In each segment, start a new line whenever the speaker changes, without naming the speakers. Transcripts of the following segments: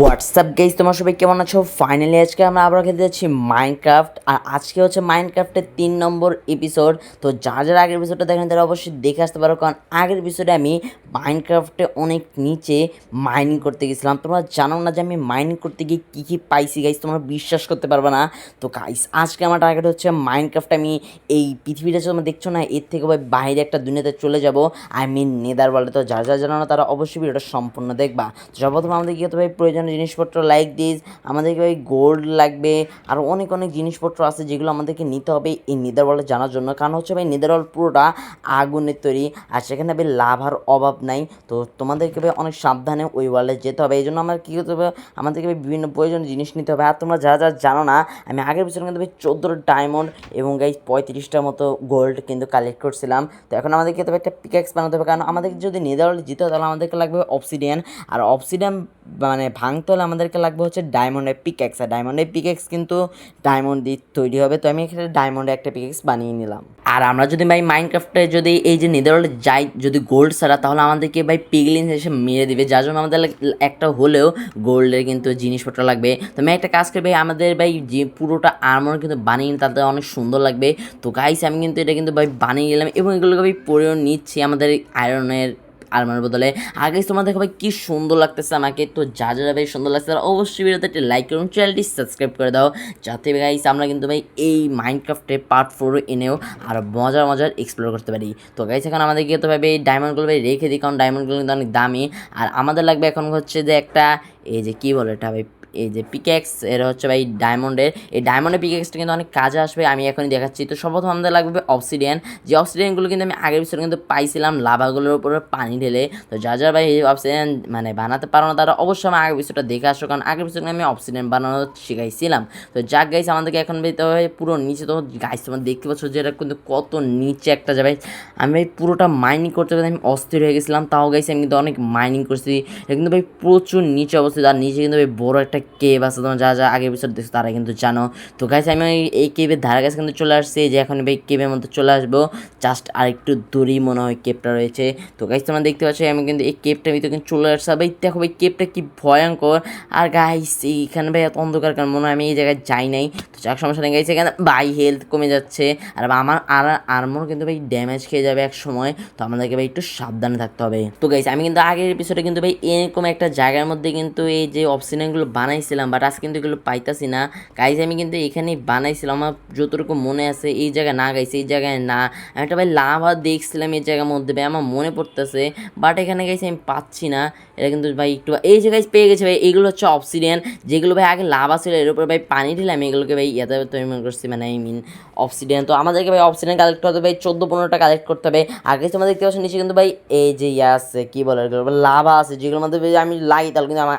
WhatsApp guys তোমার সবাই কেমন আছো? ফাইনালি আজকে আমরা আবার খেতে যাচ্ছি মাইনক্রাফট আর আজকে হচ্ছে মাইনক্রাফটের তিন নম্বর এপিসোড তো যারা যারা আগের এপিসোডটা দেখেন, তারা অবশ্যই দেখে আসতে পারো। কারণ আগের এপিসোডে আমি মাইনক্রাফটে অনেক নিচে মাইনিং করতে গেছিলাম। তোমরা জানো না যে আমি মাইনিং করতে গিয়ে কী কী পাইছি গাইজ তোমরা বিশ্বাস করতে পারবে না। তো গাইস আজকে আমার টার্গেট হচ্ছে মাইনক্রাফটে আমি এই পৃথিবীটা যে তোমরা দেখছ না, এর থেকে ভাই বাইরে একটা দুনিয়াতে চলে যাব। আই মিন নেদার ওয়ার্ল্ডে তো যারা যারা জানো না, তারা অবশ্যই ভিডিওটা সম্পূর্ণ দেখবা। সর্বপ্রথম আমাদের কী হতে ভাই প্রয়োজনীয় জিনিসপত্র লাইক দিস আমাদেরকে ভাই গোল্ড লাগবে, আর অনেক অনেক জিনিসপত্র আছে যেগুলো আমাদেরকে নিতে হবে এই নেদার ওয়ার্ল্ডে জানার জন্য। কারণ হচ্ছে ভাই নেদার ওয়ার্ল্ড পুরোটা আগুনের তৈরি, আর সেখানে ভাই লাভার অভাব নাই। তো তোমাদেরকে ভাই অনেক সাবধানে ওই ওয়ার্ল্ডে যেতে হবে। এই জন্য আমার কী করতে হবে, আমাদেরকে ভাই বিভিন্ন প্রয়োজনীয় জিনিস নিতে হবে। আর তোমরা যারা যারা জানো না, আমি আগের বছর কিন্তু ভাই চোদ্দোটা ডায়মন্ড এবং গাই পঁয়ত্রিশটার মতো গোল্ড কিন্তু কালেক্ট করছিলাম। তো এখন আমাদেরকে তো একটা পিক্যাক্স বানাতে হবে। কারণ আমাদের যদি নেদারওয়ার্ল্ড জিতে হয়, তাহলে আমাদেরকে লাগবে অপসিডিয়ান আর অপসিডিয়ান মানে ভাঙতে হলে আমাদেরকে লাগবে হচ্ছে ডায়মন্ডের পিক্যাক্স আর ডায়মন্ডের পিক্যাক্স কিন্তু ডায়মন্ড দিয়ে তৈরি হবে। তো আমি এখানে ডায়মন্ডের একটা পিক্যাক্স বানিয়ে নিলাম। আর আমরা যদি ভাই মাইনক্রাফটে যদি এই যে নেদারওয়ার্ল্ডে যাই, যদি গোল্ড ছাড়া, তাহলে আমাদেরকে ভাই পিগলিন এসে মেরে দিবে। যার জন্য আমাদের একটা হলেও গোল্ডের কিন্তু জিনিসপত্র লাগবে। তো আমি একটা কাজ করি ভাই, আমাদের ভাই যে পুরোটা আর্মর কিন্তু বানিয়ে তাতে অনেক সুন্দর লাগবে। তো গাইস আমি কিন্তু এটা কিন্তু ভাই বানিয়ে নিলাম এবং এগুলোকে ভাই পরেও নিচ্ছি আমাদের আয়রনের আলমার বদলে। আগে তোমার দেখো ভাই, কি সুন্দর লাগতেছে আমাকে। তো যা যা ভাই সুন্দর লাগছে, তারা অবশ্যই ভিডিওতে একটি লাইক করুন চ্যানেলটি সাবস্ক্রাইব করে দাও। যাতে গাইস আমরা কিন্তু ভাই এই মাইনক্রাফ্টের পার্ট ফোর এনেও আরও মজার মজার এক্সপ্লোর করতে পারি। তো গাইস এখন আমাদের গিয়ে তো ভাবে এই ডায়মন্ডগুলো ভাই রেখে দিই, কারণ ডায়মন্ডগুলো কিন্তু অনেক দামি। আর আমাদের লাগবে এখন হচ্ছে যে একটা, এই যে কী বলে এটা ভাই এই যে পিকেক্স এর হচ্ছে ভাই ডায়মন্ডের এই ডায়মন্ডের পিকেক্সটা কিন্তু অনেক কাজে আসবে, আমি এখনই দেখাচ্ছি। তো সর্বপ্রথম আমাদের লাগবে অবসিডিয়ান যে অবসিডিয়ানগুলো কিন্তু আমি আগের বছর কিন্তু পাইছিলাম লাভাগুলোর উপরে পানি ঢেলে। তো যা যা ভাই এই অবসিডিয়ান মানে বানাতে পারো না তারা অবশ্যই আমার আগের বছরটা দেখে আসো, কারণ আগের বছর আমি অবসিডিয়ান বানানো শিখাইছিলাম। তো যাক গাইস আমাদেরকে এখন ভাই তো পুরো নিচে তো গাইস তোমার দেখতে পাচ্ছ যে এটা কিন্তু কত নিচে একটা যাবে আমি ভাই পুরোটা মাইনিং করতে আমি অস্থির হয়ে গেছিলাম। তাও গাইস আমি কিন্তু অনেক মাইনিং করছি। এটা কিন্তু ভাই প্রচুর নিচে অবস্থিত, আর নিচে কিন্তু ভাই বড় একটা কেভ আছে, তোমার যা যা আগের বছর দেখছ তারা কিন্তু জানো। তো গাইস আমি এই কেভের ধারে কাছে কিন্তু চলে আসছি, যে এখন ভাই কেভের মধ্যে চলে আসব। জাস্ট আরেকটু দূরেই মনে হয় কেভটা রয়েছে। তো গাইস তোমরা দেখতে পাচ্ছ, আমি কিন্তু এই কেভটার ভিতরে কিন্তু চলে আসছে। ভাই, দেখো ভাই কেভটা কি ভয়ঙ্কর। আর গাইস এইখানে ভাই এত অন্ধকার কারণ মনে হয় আমি এই জায়গায় যাই নাই। তো যাক, সমস্যা নেই গাইস এখানে বাই হেলথ কমে যাচ্ছে। আর আমার আর আর্মর কিন্তু ভাই ড্যামেজ খেয়ে যাবে এক সময়। তো আমাদেরকে ভাই একটু সাবধানে থাকতে হবে। তো গাইস আমি কিন্তু আগের এপিসোডে কিন্তু ভাই এরকম একটা জায়গার মধ্যে কিন্তু এই যে অপশনালগুলো বানাইছিলাম বাট আজকে কিন্তু এগুলো পাইতাছি না। গাইস আমি কিন্তু এখানেই বানাইছিলাম, আমার যতটুকু মনে আছে এই জায়গায় না গাইছে, এই জায়গায় না। আমি একটা ভাই লাভা দেখছিলাম এই জায়গার মধ্যে, ভাই আমার মনে পড়তেছে বাট এখানে গাইছে আমি পাচ্ছি না। এটা কিন্তু ভাই একটু, এই যে গাইস পেয়ে গেছে ভাই, এগুলো হচ্ছে অপসিডিয়ান যেগুলো ভাই আগে লাভা ছিল, এর উপরে ভাই পানি ঢেলে আমি এগুলোকে ভাই ইয়াতে তৈরি মনে করছি মানে আই মিন অপসিডিয়ান তো আমাদেরকে ভাই অপসিডিয়ান কালেক্ট করতে হবে, ভাই চোদ্দ পনেরোটা কালেক্ট করতে হবে। আগে তোমরা দেখতে পাচ্ছ নিচে কিন্তু ভাই এই যে ইয়ে আছে, কী বলে লাভা আছে, যেগুলোর মধ্যে আমি লাগি তাহলে কিন্তু আমার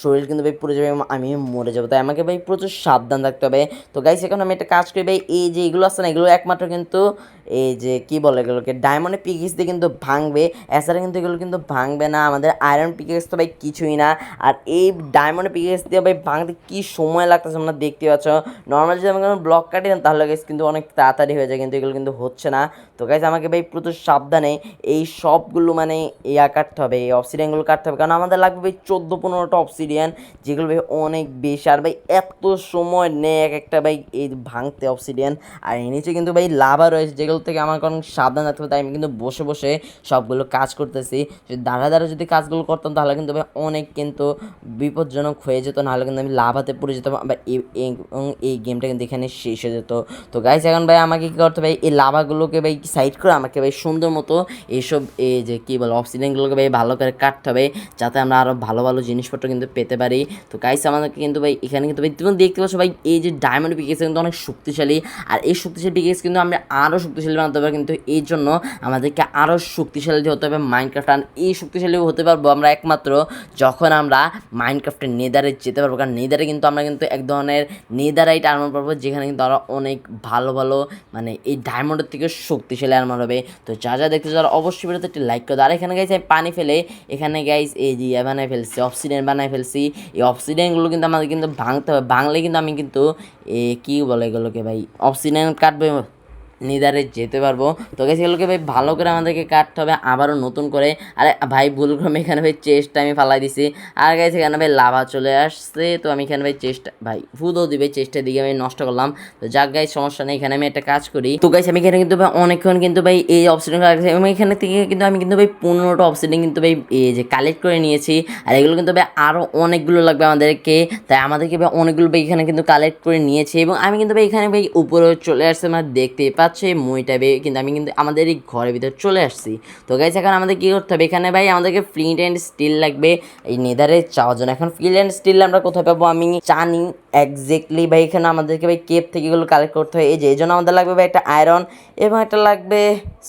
শরীর কিন্তু ভাই পুড়ে যাবে আমি মরে যাব। তাই আমাকে ভাই প্রচুর সাবধান থাকতে হবে। তো গাইস এখন আমি একটা কাজ করি ভাই, এই যে এগুলো আছে না, এগুলো একমাত্র কিন্তু এই যে কি বলে এগুলোকে ডায়মন্ডের পিকেস দিয়ে কিন্তু ভাঙবে। এছাড়া কিন্তু এগুলো কিন্তু ভাঙবে না। আমাদের আয়রন পিকেস তো ভাই কিছুই না। আর এই ডায়মন্ডের পিকেস দিয়ে ভাই ভাঙতে কি সময় লাগতেছে আমরা দেখতে পাচ্ছ। নর্মাল যদি আমি কোনো ব্লক কাটি না তাহলে গাইস কিন্তু অনেক তাড়াতাড়ি হয়ে যায়, কিন্তু এগুলো কিন্তু হচ্ছে না। তো গাইস আমাকে ভাই প্রচুর সাবধানে এই সবগুলো মানে ইয়া কাটতে হবে, এই অপসিডিয়ানগুলো কাটতে হবে। কারণ আমাদের লাগবে ভাই চোদ্দ পনেরোটা অপসিডিয়ান যেগুলো ভাই অনেক বেশি। আর ভাই এত সময় নেয় এক একটা ভাই এই ভাঙতে অপসিডিয়ান আর এর নিচে কিন্তু ভাই লাভা রয়েছে, যেগুলো থেকে আমার কারণ সাবধান থাকতে তাই আমি কিন্তু বসে বসে সবগুলো কাজ করতেছি। দাঁড়া দাঁড়া যদি কাজগুলো করতাম, তাহলে কিন্তু ভাই অনেক কিন্তু বিপজ্জনক হয়ে যেত, নাহলে কিন্তু আমি লাভাতে পড়ে যেতাম, বা এই- এই- এই গেমটা কিন্তু এখানে শেষ হয়ে যেত। তো গাইস এখন ভাই আমাকে কী করতে ভাই এই লাভাগুলোকে ভাই সাইড করে আমাকে ভাই সুন্দর মতো এইসব, এই যে কী বলে অক্সিডেন্টগুলোকে ভাই ভালো করে কাটতে হবে, যাতে আমরা আরও ভালো ভালো জিনিসপত্র কিন্তু পেতে পারি। তো গাইস আমাদেরকে কিন্তু ভাই, এখানে কিন্তু ভাই, তুমি দেখতে পাচ্ছ ভাই, এই যে ডায়মন্ড পিকেস কিন্তু অনেক শক্তিশালী। আর এই শক্তিশালী পিকেস কিন্তু আমরা আরও শক্তিশালী বানাতে পারব, কিন্তু এই জন্য আমাদেরকে আরও শক্তিশালী হতে হবে মাইনক্রাফট আর এই শক্তিশালী হতে পারব আমরা একমাত্র যখন আমরা মাইনক্রাফটের নেদারে যেতে পারব, কারণ নেদারে কিন্তু আমরা কিন্তু এক ধরনের নেদারাইট আর্মার পাবো যেখানে কিন্তু আমরা অনেক ভালো ভালো মানে এই ডায়মন্ডের থেকে শক্তিশালী আর্মার হবে। তো যা যা দেখতে যারা অবশ্যই ভিডিওতে একটি লাইক করে। আর এখানে গাইছে পানি ফেলে, এখানে গাইস এই ইয়ে বানায় ফেলছে অক্সিডেন্ট বানায় ফেলছি এই অক্সিডেন্টগুলো কিন্তু আমাদের কিন্তু ভাঙতে হবে। ভাঙলে কিন্তু আমি কিন্তু কী বলে এগুলোকে ভাই? অক্সিডেন্ট কাটবে নিদারে যেতে পারব। তো গাইস এগুলোকে ভাই ভালো করে আমাদেরকে কাটতে হবে, আবারও নতুন করে। আরে ভাই ভুলক্রমে এখানে ভাই চেস্টটা আমি ফালাই দিছি। আর গাইস এখানে ভাই লাভা চলে আসছে। তো আমি এখানে ভাই চেষ্টা ভাই ফুদও দিবে চেষ্টার দিকে আমি নষ্ট করলাম। তো যাক গাই সমস্যা নেই, এখানে আমি একটা কাজ করি। তো গাইস আমি এখানে কিন্তু ভাই অনেকক্ষণ কিন্তু ভাই এই অপশন এবং এখানে থেকে কিন্তু আমি কিন্তু ভাই পনেরোটা অপশন কিন্তু ভাই এই যে কালেক্ট করে নিয়েছি। আর এগুলো কিন্তু ভাই আরও অনেকগুলো লাগবে আমাদেরকে। তাই আমাদেরকে ভাই অনেকগুলো ভাই এখানে কিন্তু কালেক্ট করে নিয়েছি। এবং আমি কিন্তু ভাই এখানে ভাই উপরে চলে আসছে মানে দেখতেই পাচ্ছে মইটা ভাই কিন্তু আমি কিন্তু আমাদের এই ঘরের ভিতরে চলে আসছি। তো গাইস এখন আমাদের কী করতে হবে? এখানে ভাই আমাদেরকে ফ্লিন্ট অ্যান্ড স্টিল লাগবে। এই নেদারে চাওয়ার জন্য। এখন ফ্লিন্ট অ্যান্ড স্টিল আমরা কোথায় পাবো? আমি জানি এক্স্যাক্টলি ভাই, এখানে আমাদেরকে ভাই কেপ থেকে এগুলো কালেক্ট করতে হয়। এই যে, এই জন্য আমাদের লাগবে ভাই একটা আয়রন এবং একটা লাগবে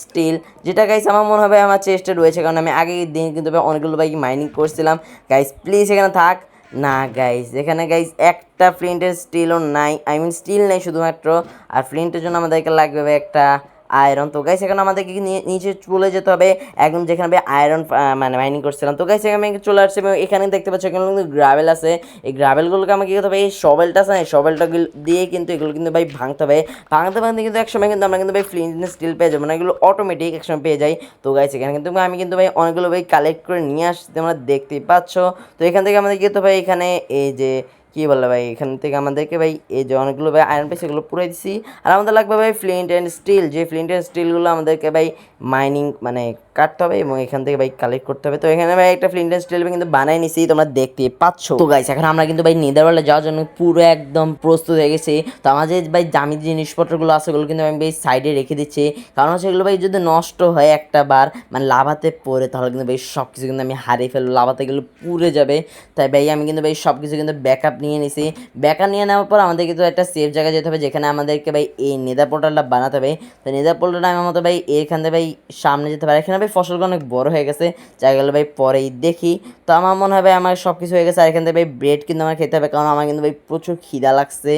স্টিল যেটা গাইস আমার মনে হবে আমার চেস্টে রয়েছে। কারণ আমি আগের দিন কিন্তু ভাই অনেকগুলো ভাই মাইনিং করছিলাম। গাইস প্লিজ এখানে থাক। না গাইজ এখানে গাইজ একটা ফ্লিন্টের স্টিলও নাই. আই মিন স্টিল নেই শুধুমাত্র। আর ফ্লিন্টের জন্য আমাদেরকে লাগবে একটা আয়রন। তো গাইস এখানে আমাদেরকে নিচে চলে যেতে হবে। একদম যেখানে আমি আয়রন মানে মাইনিং করছিলাম। তো এখানে আমি চলে আসছি এবং এখানে দেখতে পাচ্ছি, এখানে কিন্তু গ্রাভেল আছে। এই গ্রাভেলগুলোকে আমাকে কী করতে হবে, এই শবেলটা আছে না, এই শবেলটা দিয়ে কিন্তু এগুলো কিন্তু ভাই ভাঙতে হবে। ভাঙতে ভাঙতে কিন্তু একসময় কিন্তু আমরা কিন্তু ভাই ফ্লিন্ট স্টিল পেয়ে যাব মানে এগুলো অটোমেটিক একসময় পেয়ে যাই। তো গাইস এখানে কিন্তু আমি কিন্তু ভাই অনেকগুলো ভাই কালেক্ট করে নিয়ে আসছি, তোমরা দেখতেই পাচ্ছ। তো এখান থেকে আমাদের কী করতে হবে, এখানে এই যে কী বলে ভাই? এখান থেকে আমাদেরকে ভাই এই যে অনেকগুলো ভাই আয়রন পেয়েছে এগুলো পুরো দিছি। আর আমাদের লাগবে ভাই ফ্লিন্ট অ্যান্ড স্টিল যে ফ্লিন্ট অ্যান্ড স্টিলগুলো আমাদেরকে ভাই মাইনিং মানে কাটতে হবে এবং এখান থেকে ভাই কালেক্ট করতে হবে। তো এখানে ভাই একটা ফ্লিন্ট অ্যান্ড স্টিল কিন্তু বানাই নিছি, তোমরা দেখতে পাচ্ছ। তো গাইস এখন আমরা কিন্তু ভাই নেদারওয়ার্ল্ডে যাওয়ার জন্য পুরো একদম প্রস্তুত হয়ে গেছি। তো আমাদের ভাই দামি জিনিসপত্রগুলো আছে, ওগুলো কিন্তু আমি ভাই সাইডে রেখে দিচ্ছি। কারণ এগুলো ভাই যদি নষ্ট হয় একটা বার মানে লাভাতে পড়ে, তাহলে কিন্তু ভাই সব কিছু কিন্তু আমি হারিয়ে ফেলব, লাভাতে গেলে পুড়ে যাবে। তাই ভাই আমি কিন্তু ভাই সব কিছু কিন্তু ব্যাকআপ নিয়ে নিছি। ব্যাকআপ নিয়ে নেওয়ার পর আমাদের কিন্তু একটা সেফ জায়গায় যেতে হবে, যেখানে আমাদেরকে ভাই এই নেদা পোর্টালটা বানাতে হবে। তো নেদা পোর্টালটা আমার মতো ভাই এখান থেকে ভাই সামনে যেতে পারে। এখানে ভাই ফসলগুলো অনেক বড় হয়ে গেছে জায়গাগুলো ভাই পরেই দেখি। তো আমার মনে হয় আমার সব কিছু হয়ে গেছে, আর এখান থেকে ভাই ব্রেড কিন্তু আমার খেতে হবে, কারণ আমার কিন্তু ভাই প্রচুর খিদা লাগছে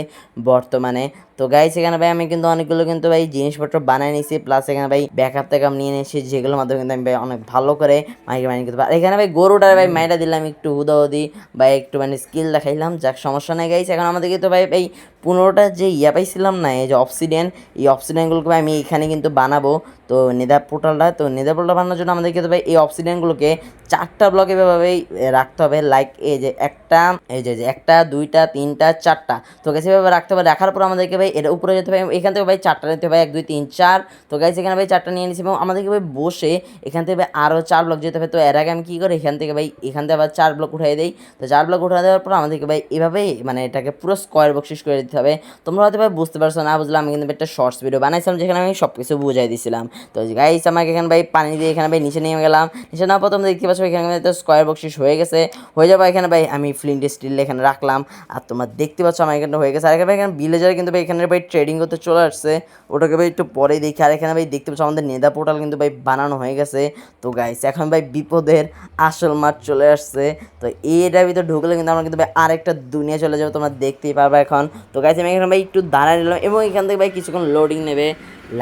বর্তমানে। তো গাইস এখানে ভাই আমি কিন্তু অনেকগুলো কিন্তু ভাই জিনিসপত্র বানিয়ে নিয়েছি প্লাস এখানে ভাই ব্যাকআপ থেকে নিয়ে নিয়েছি, যেগুলোর মাধ্যমে কিন্তু আমি ভাই অনেক ভালো করে মাইকে মাইনিং করতে পারি এখানে ভাই গরুটার ভাই মাইটা দিলাম, একটু হুদাহুদি বা একটু মানে স্কিল দেখাইলাম, যাক সমস্যা নেই গাইস এখন আমাদেরকে তো ভাই ভাই পনেরোটা যে ইয়া পাইছিলাম না, এই যে অফসিডিয়ান এই অফসিডিয়ানগুলোকে ভাই আমি এখানে কিন্তু বানাবো। তো নেদার পোর্টালটা তো নেদার পোর্টাল বানানোর জন্য আমাদেরকে তো ভাই এই অফসিডিয়ানগুলোকে চারটা ব্লকে এভাবেই রাখতে হবে। লাইক এই যে একটা, এই যে একটা, দুইটা, তিনটা, চারটা। তো গেছে এভাবে রাখতে হবে। রাখার পর আমাদেরকে ভাই এর উপরে যেতে হবে। এখান থেকে ভাই চারটা নিতে হবে। এক, দুই, তিন, চার। তো গাইছে এখানে ভাই চারটা নিয়ে নিয়েছি এবং আমাদেরকে ভাই বসে এখান থেকে ভাই আরও চার ব্লক যেতে হবে। তো এর আগে আমি কী করি? এখান থেকে ভাই, এখান থেকে আবার চার ব্লক উঠাই দিই। তো চার ব্লক উঠা দেওয়ার পর আমাদেরকে ভাই এভাবেই মানে এটাকে পুরো স্কোয়ার বক্সিস করে দিতে হবে। তোমরা হয়তো ভাই বুঝতে পারছ না, বুঝলাম। আমি কিন্তু একটা শর্টস ভিডিও বানাইছিলাম, যেখানে আমি সব কিছু বুঝাই দিয়েছিলাম তো গাইস আমাকে এখানে ভাই পানি দিয়ে এখানে ভাই নিচে নিয়ে গেলাম। নিচে না প্রথম দেখতে পাচ্ছ এখানে তো স্কোয়ার বক্সিস হয়ে গেছে। হয়ে যাবে এখানে ভাই আমি ফ্লিন্ট স্টিল এখানে রাখলাম। আর তোমরা দেখতে পাচ্ছ আমার এখানে হয়ে গেছে। আর এখানে ভাই এখানে ভিলেজার কিন্তু ভাই এখানে ভাই ট্রেডিং করতে চলে আসছে। ওটাকে ভাই একটু পরেই দেখি। আর এখানে ভাই দেখতে পাচ্ছ আমাদের নেদা পোর্টাল কিন্তু ভাই বানানো হয়ে গেছে। তো গাইস এখন ভাই বিপদের আসল মাঠ চলে আসছে। তো এটার ভিতরে ঢুকলে কিন্তু আমরা কিন্তু ভাই আরেকটা দুনিয়া চলে যাবে। তোমরা দেখতেই পারবে এখন। তো গাইস আমি এখানে ভাই একটু দাঁড়ায় নিলাম এবং এখান থেকে ভাই কিছুক্ষণ লোডিং নেবে।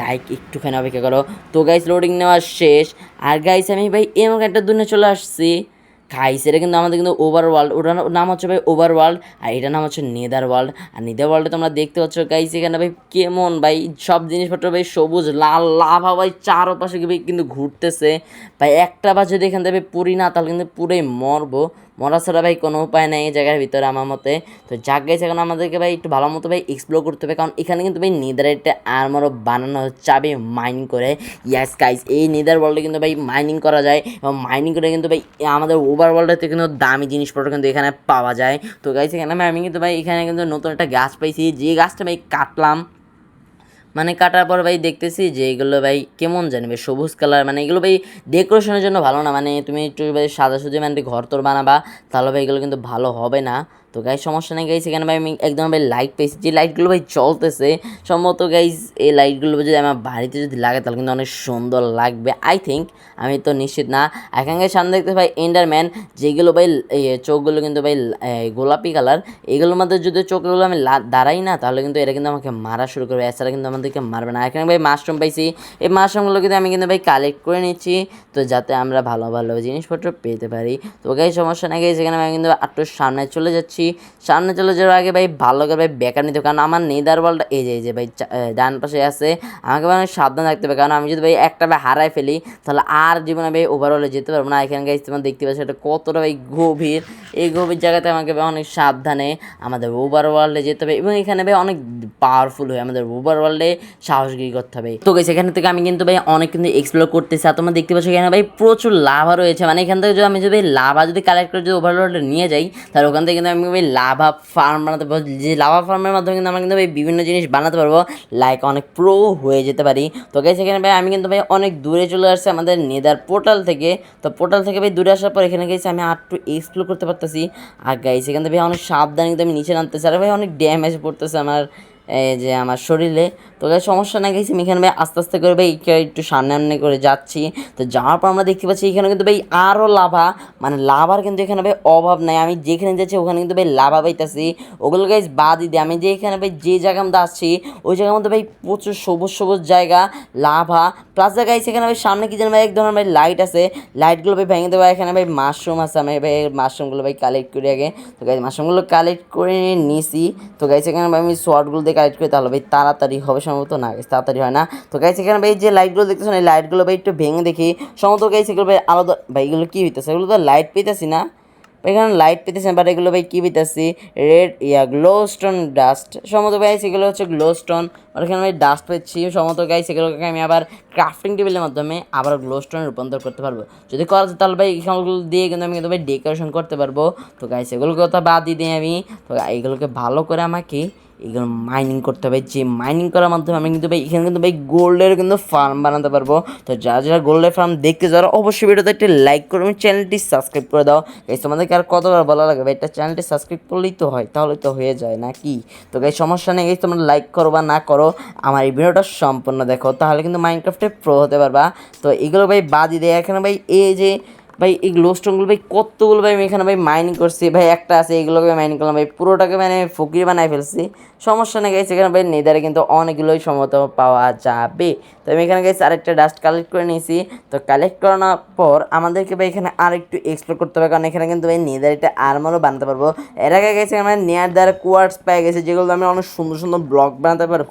লাইক একটুখানি অপেক্ষা করো। তো গাইস লোডিং নেওয়া শেষ। আর গাইস আমি ভাই এমন একটা দুনিয়া চলে আসছি। গাইস এটা কিন্তু আমাদের কিন্তু ওভার ওয়ার্ল্ড ওটার নাম হচ্ছে ভাই ওভার ওয়ার্ল্ড আর এটার নাম হচ্ছে নেদার ওয়ার্ল্ড আর নেদার ওয়ার্ল্ডে তোমরা দেখতে পাচ্ছ গাইস এখানে ভাই কেমন ভাই, সব জিনিসপত্র ভাই সবুজ, লাল লাভা ভাই চারপাশে ভাই কিন্তু ঘুরতেছে। ভাই একটা বার যদি এখান থেকে পড়ি না তাহলে কিন্তু পুরোই মরবো। মরা ছাড়া ভাই কোনো উপায় নেই এই জায়গার ভিতরে আমার মতে। তো যাক গাইছে এখন আমাদেরকে ভাই একটু ভালো মতো ভাই এক্সপ্লোর করতে হবে। কারণ এখানে কিন্তু ভাই নিদারেটে আর্মারও বানানো যাবে মাইনিং করে। ইয়াস গাইস এই নিদার ওয়ার্ল্ডে কিন্তু ভাই মাইনিং করা যায় এবং মাইনিং করে কিন্তু ভাই আমাদের ওভার ওয়ার্ল্ডেতে কিন্তু দামি জিনিসপত্র কিন্তু এখানে পাওয়া যায়। তো গাইস এখানে আমি কিন্তু ভাই, এখানে কিন্তু নতুন একটা গাছ পাইছি। যে গাছটা ভাই কাটলাম মানে কাটার পর ভাই দেখতেছি যে এগুলো ভাই কেমন জানি ভাই, সবুজ কালার মানে এগুলো ভাই ডেকোরেশনের জন্য ভালো না মানে তুমি একটু ভাই সাদা সুজি মানে ঘর তোর বানাবা, তাহলে ভাই এগুলো কিন্তু ভালো হবে না। তো গাইজ সমস্যা নেই গাইজ এখানে ভাই আমি একদম ভাই লাইট পেয়েছি। যে লাইটগুলো ভাই চলতেছে সম্ভবত গাইজ এই লাইটগুলো যদি আমার বাড়িতে যদি লাগে, তাহলে কিন্তু অনেক সুন্দর লাগবে। আই থিঙ্ক আমি তো নিশ্চিত না। এখানকার সামনে দেখতে ভাই এন্ডারম্যান যেগুলো ভাই চোখগুলো কিন্তু ভাই গোলাপি কালার এগুলোর মধ্যে যদি চোখগুলো আমি দাঁড়াই না, তাহলে কিন্তু এরা কিন্তু আমাকে মারা শুরু করবে। এছাড়া কিন্তু আমাদেরকে মারবে না। এখানে ভাই মাশরুম পাইছি। এই মাশরুমগুলো কিন্তু আমি কিন্তু ভাই কালেক্ট করে নিচ্ছি, তো যাতে আমরা ভালো ভালো জিনিসপত্র পেতে পারি। তো গাই সমস্যা না গেছে এখানে আমি কিন্তু একটু সামনে চলে যাচ্ছি। সামনে চলে যাওয়ার আগে ভাই ভালো করে ভাই বেকার নিতে হবে। কারণ আমার নেদার বলটা এই যে এই যে ভাই ডান পাশে আছে, আমাকে মানে সাবধান থাকতে হবে। কারণ আমি যদি ভাই একটা ভাই হারাই ফেলি, তাহলে আর জীবনে ভাই ওভারঅলে যেতে পারব না। এখানে গাইজ তোমার দেখতে পাচ্ছি এটা কতটা ভাই গভীর। এই গভীর জায়গাতে আমাকে ভাই অনেক সাবধানে আমাদের ওভার ওয়ার্ল্ডে যেতে হবে এবং এখানে ভাই অনেক পাওয়ারফুল হয়ে আমাদের ওভার ওয়ার্ল্ডে সাহসগিরি করতে হবে। তো গেছে এখান থেকে আমি কিন্তু ভাই অনেক কিন্তু এক্সপ্লোর করতেছি। আর তোমরা দেখতে পাচ্ছ এখানে ভাই প্রচুর লাভা রয়েছে। মানে এখান থেকে যদি আমি যদি লাভা যদি কালেক্ট করে যদি ওভার ওভারওয়ার্ল্ডে নিয়ে যাই, তাহলে ওখান থেকে কিন্তু আমি ভাই লাভা ফার্ম বানাতে পারব। যে লাভা ফার্মের মাধ্যমে কিন্তু আমরা কিন্তু ভাই বিভিন্ন জিনিস বানাতে পারব লাইক অনেক প্রো হয়ে যেতে পারি। তো গেছে এখানে ভাই আমি কিন্তু ভাই অনেক দূরে চলে আসছি আমাদের নেদার পোর্টাল থেকে। তো পোর্টাল থেকে ভাই দূরে আসার পর এখানে গেছি আমি একটু এক্সপ্লোর করতে পারতেছি। আর গাইছি এখান থেকে ভাই অনেক সাবধানে কিন্তু আমি নিচে নামতেছি। আর ভাই অনেক ড্যামেজ পড়তেছে আমার, এই যে আমার শরীরে। তো গাই সমস্যা না গেছি আমি এখানে ভাই আস্তে আস্তে করে ভাই একে একটু সামনে সামনে করে যাচ্ছি। তো যাওয়ার পর আমরা দেখতে পাচ্ছি এখানে কিন্তু ভাই আরও লাভা। মানে লাভার কিন্তু এখানে ভাই অভাব নাই। আমি যেখানে যাচ্ছি ওখানে কিন্তু ভাই লাভা পাইতাছি। ওগুলো গাইজ বাদই দিই। আমি যে এখানে ভাই যে জায়গার মধ্যে আসছি, ওই জায়গার মধ্যে ভাই প্রচুর সবুজ সবুজ জায়গা, লাভা। প্লাস গাইছে এখানে ভাই সামনে কি যেন ভাই এক ধরনের ভাই লাইট আছে। লাইটগুলো ভাই ভেঙে দেবো এখানে ভাই মাশরুম আছে। আমি ভাই মাশরুমগুলো ভাই কালেক্ট করি আগে। তো গাইজ মাশরুমগুলো কালেক্ট করে নিছি। তো গাইছে এখানে ভাই আমি শর্টগুলো দিয়ে কালেক্ট করি। তাহলে ভাই তাড়াতাড়ি হবে সম্ভবত না guys, তাড়াতাড়ি হয় না। তো গাইছে এখানে ভাই যে লাইটগুলো দেখতেছেন এই লাইটগুলো ভাই একটু ভেঙে দেখি। সম্ভবত গাইছে এগুলো ভাই আলাদা ভাই এগুলো কী হইতেছে? এগুলো তো লাইট পেতেছি না। এখানে লাইট পেতেছেন বাট এগুলো ভাই কী পেতেছি রেড ইয়া গ্লো স্টোন ডাস্ট সম্ভবত গাইস এগুলো হচ্ছে গ্লো স্টোন আর এখানে ভাই ডাস্ট পেয়েছি। সম্ভবত গাইস এগুলোকে আমি আবার ক্রাফটিং টেবিলের মাধ্যমে আবার গ্লো স্টোনে রূপান্তর করতে পারব। যদি করা যায় তাহলে ভাই এগুলো দিয়ে কিন্তু আমি কিন্তু ভাই ডেকোরেশন করতে পারব। তো গাইস এগুলোকে কথা বাদ দিয়ে দিই আমি। তো এইগুলোকে ভালো করে আমাকে এগুলো মাইনিং করতে হবে। যে মাইনিং করার মাধ্যমে আমি কিন্তু ভাই, এখানে কিন্তু ভাই গোল্ডের কিন্তু ফার্ম বানাতে পারব। তো যারা যারা গোল্ডের ফার্ম দেখতে যারা অবশ্যই ভিডিওতে একটি লাইক করবে চ্যানেলটি সাবস্ক্রাইব করে দাও। গাইস তোমাদেরকে আর কতবার বলা লাগবে এটা চ্যানেলটি সাবস্ক্রাইব করলেই তো হয়, তাহলে তো হয়ে যায় নাকি? তো গাই সমস্যা নেই তোমরা লাইক করো বা না করো, আমার এই ভিডিওটা সম্পূর্ণ দেখো। তাহলে কিন্তু মাইনক্রাফটে প্রো হতে পারবা। তো এগুলো ভাই বাদই দেয় এখানে ভাই এই যে ভাই, এই গ্লোস্টোনগুলো ভাই, কতগুলো ভাই আমি এখানে ভাই মাইনিং করছি। ভাই, একটা আছে, এইগুলোকে মাইনিং করলাম। ভাই, পুরোটাকে মানে ফকির বানাই ফেলছি। সমস্যা নেই গেছে এখানে ভাই নেদারে কিন্তু অনেকগুলোই সম্ভবত পাওয়া যাবে। তো আমি এখানে গেছি আরেকটা ডাস্ট কালেক্ট করে নিয়েছি। তো কালেক্ট করানোর পর আমাদেরকে ভাই এখানে আরেকটু এক্সপ্লোর করতে হবে। কারণ এখানে কিন্তু ভাই নেদারিটা আর্মারও বানাতে পারব। এর আগে গেছে আমার নেয়ার দ্বারা কোয়ার্ডস পেয়ে গেছে, যেগুলো আমি অনেক সুন্দর সুন্দর ব্লগ বানাতে পারব।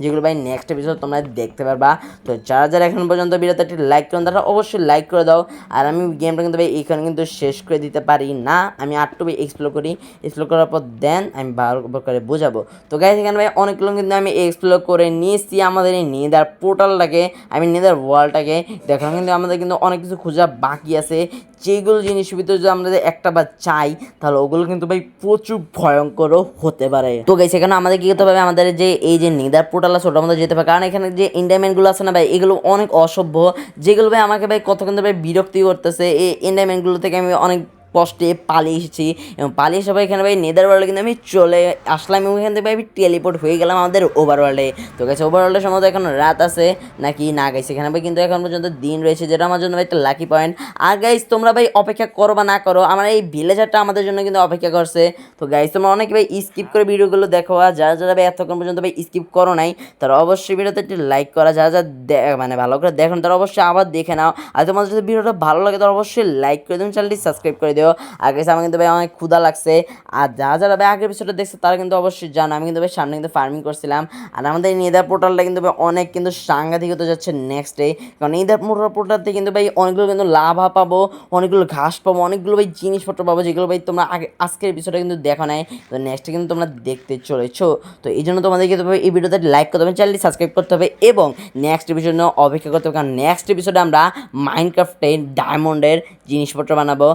যেগুলো ভাই নেক্সট এপিসোড তোমরা দেখতে পারবা। তো যারা যারা এখন পর্যন্ত ভিডিওতে একটি লাইক করুন, তারা অবশ্যই লাইক করে দাও। আর আমি গেমটা কিন্তু ভাই এখানে কিন্তু শেষ করে দিতে পারি না। আমি আটটু ভাই এক্সপ্লোর করি। এক্সপ্লোর করার পর দেন আমি ভালো করে বোঝাবো। তো গাইজ এখানে ভাই অনেকগুলো কিন্তু আমি এক্সপ্লোর করে নিয়েছি আমাদের এই নেদার পোর্টালটাকে আমি নেদার ওয়ালটাকে দেখলাম কিন্তু আমাদের কিন্তু অনেক কিছু খোঁজা বাকি আছে। যেগুলো জিনিসের ভিতরে যদি আমরা একটা বা চাই, তাহলে ওগুলো কিন্তু ভাই প্রচুর ভয়ঙ্করও হতে পারে। তো গাইছে এখানে আমাদের কি করতে হবে? আমাদের যে এই যে নিদার পোর্টাল আছে ওটার মধ্যে যেতে পারে। কারণ এখানে যে ইন্ডাইমেন্টগুলো আছে না ভাই, এগুলো অনেক অসভ্য। যেগুলো ভাই আমাকে ভাই কতক্ষণ ভাই বিরক্তি করতেছে, এই ইন্ডাইমেন্টগুলো থেকে আমি অনেক কষ্টে পালিয়ে এসেছি। এবং পালিয়ে এসে এখানে ভাই নেদার ওয়ার্ল্ডে কিন্তু আমি চলে আসলাম এবং এখান থেকে ভাই আমি টেলিপোর্ট হয়ে গেলাম আমাদের ওভারওয়ার্ল্ডে তো গেছে ওভারওয়ার্ল্ডের সম্ভবত এখন রাত আছে, নাকি না গেছে এখানে ভাই কিন্তু এখন পর্যন্ত দিন রয়েছে, যেটা আমার জন্য ভাই একটা লাকি পয়েন্ট আর গাইস তোমরা ভাই অপেক্ষা করো বা না করো, আমার এই ভিলেজারটা আমাদের জন্য কিন্তু অপেক্ষা করছে। তো গাইস তোমরা অনেকে ভাই স্কিপ করে ভিডিওগুলো দেখো, আর যারা যারা ভাই এতক্ষণ পর্যন্ত ভাই স্কিপ করো নাই, তারা অবশ্যই ভিডিওতে একটি লাইক করা, যারা যারা মানে ভালো করে দেখুন তারা অবশ্যই আবার দেখে নাও। আর তোমাদের যদি ভিডিওটা ভালো লাগে তাহলে অবশ্যই লাইক করে দিও চ্যানেলটি সাবস্ক্রাইব করে দিও। আর গাইস আমার কিন্তু ভাই অনেক ক্ষুধা লাগছে। আর যারা যারা ভাই আগের এপিসোডে দেখছে, তারা কিন্তু অবশ্যই জানো, আমি কিন্তু ভাই সামনে কিন্তু ফার্মিং করছিলাম। আর আমাদের নেদার পোর্টালটা কিন্তু ভাই অনেক কিন্তু সাংঘাতিক হতে যাচ্ছে নেক্সট ডে কারণ নেদার পোর্টালতে কিন্তু ভাই অনেকগুলো কিন্তু লাভা পাবো, অনেকগুলো ঘাস পাবো, অনেকগুলো ভাই জিনিসপত্র পাবো, যেগুলো ভাই তোমরা আগে, আজকের এপিসোডে কিন্তু দেখো নাই। তো নেক্সটে কিন্তু তোমরা দেখতে চলেছো। তো এই জন্য তোমাদেরকে তো ভাই এই ভিডিওতে লাইক করতে হবে চ্যানেলটি সাবস্ক্রাইব করতে হবে এবং নেক্সট এপিসোড জন্য অপেক্ষা করতে হবে। কারণ নেক্সট এপিসোডে আমরা মাইনক্রাফটে ডায়মন্ডের জিনিসপত্র বানাবো।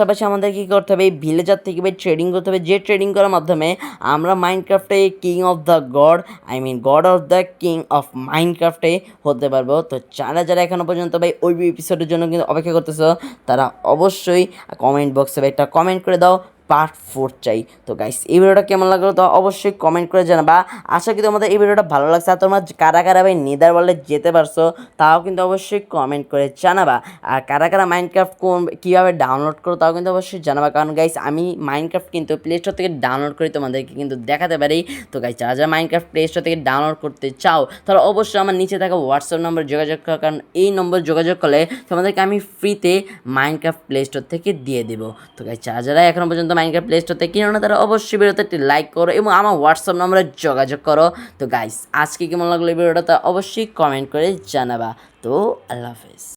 পাশাপাশি আমাদের কী করতে হবে? এই ভিলেজার থেকে ভাই ট্রেডিং করতে হবে। যে ট্রেডিং করার মাধ্যমে আমরা মাইনক্রাফটে king of the god I mean god of the king of মাইনক্রাফটে হতে পারব। তো যারা যারা এখনও পর্যন্ত ভাই ওই এপিসোডের জন্য কিন্তু অপেক্ষা করতেছ, তারা অবশ্যই কমেন্ট বক্সে ভাই একটা কমেন্ট করে দাও। পার্ট ফোর চাই। তো গাইস এই ভিডিওটা কেমন লাগল তো অবশ্যই কমেন্ট করে জানাবা। আশা করি তোমাদের এই ভিডিওটা ভালো লাগছে আর তোমরা কারা কারা ভাই নেদার বলে যেতে পারছ তাও কিন্তু অবশ্যই কমেন্ট করে জানাবা। আর কারা কারা মাইনক্রাফট কোন কীভাবে ডাউনলোড করো তাও কিন্তু অবশ্যই জানাবা। কারণ গাইস আমি মাইনক্রাফট কিন্তু প্লে স্টোর থেকে ডাউনলোড করে তোমাদেরকে কিন্তু দেখাতে পারি। তো গাইস যারা যারা মাইনক্রাফট প্লে স্টোর থেকে ডাউনলোড করতে চাও তাহলে অবশ্যই আমার নিচে থাকা হোয়াটসঅ্যাপ নম্বর যোগাযোগ করো। কারণ এই নম্বর যোগাযোগ করলে তোমাদেরকে আমি ফ্রিতে মাইনক্রাফট প্লে স্টোর থেকে দিয়ে দেবো। তো গাইস যারা যারা এখনও পর্যন্ত মাইনক্রাফট প্লে স্টোর থেকে কিনো না, তারা অবশ্যই ভিডিওতে একটি লাইক করো এবং আমার হোয়াটসঅ্যাপ নম্বরে যোগাযোগ করো। তো গাইস আজকে কেমন লাগল এই ভিডিওটা অবশ্যই কমেন্ট করে জানাবা। তো আল্লাহ হাফেজ।